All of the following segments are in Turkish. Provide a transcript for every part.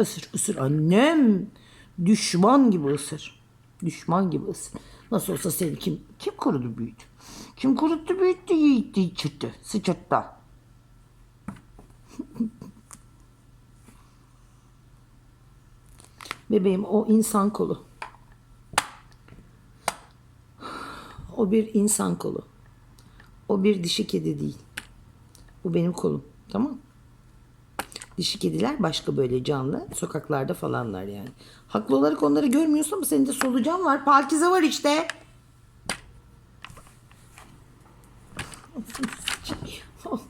Isır ısır annem. Düşman gibi ısır. Düşman gibi ısır. Nasıl olsa seni kim kim korudu büyüdü? Kim koruttu büyüttü yiğitti içirtti sıçırttı. Bebeğim o insan kolu. O bir insan kolu. O bir dişi kedi değil. Bu benim kolum. Tamam Dişi kediler başka böyle canlı. Sokaklarda falanlar yani. Haklı olarak onları görmüyorsun ama senin de solucan var. Pakize var işte.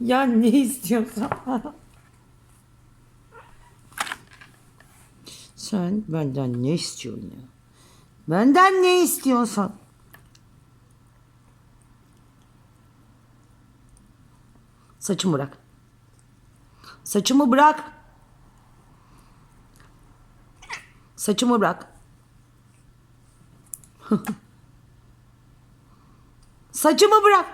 ya ne istiyorsan. Sen benden ne istiyorsun ya? Benden ne istiyorsan. Saçımı bırak. Saçımı bırak. Saçımı bırak. Saçımı bırak.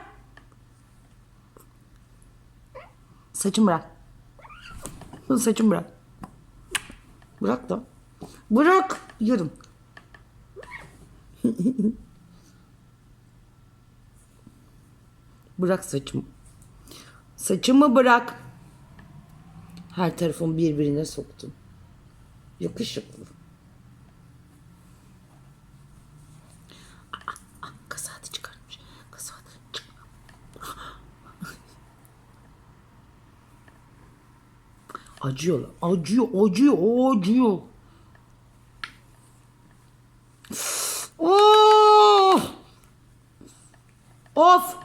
Saçımı bırak. Saçımı bırak. Bırak da. Bırak. Yarım. bırak saçımı. Saçımı bırak. Her tarafımı birbirine soktum. Yakışıklı. Kasatı çıkartmış. Kasatı çıkartmış. Acıyorlar. Acıyor, acıyor, acıyor. Of! Of!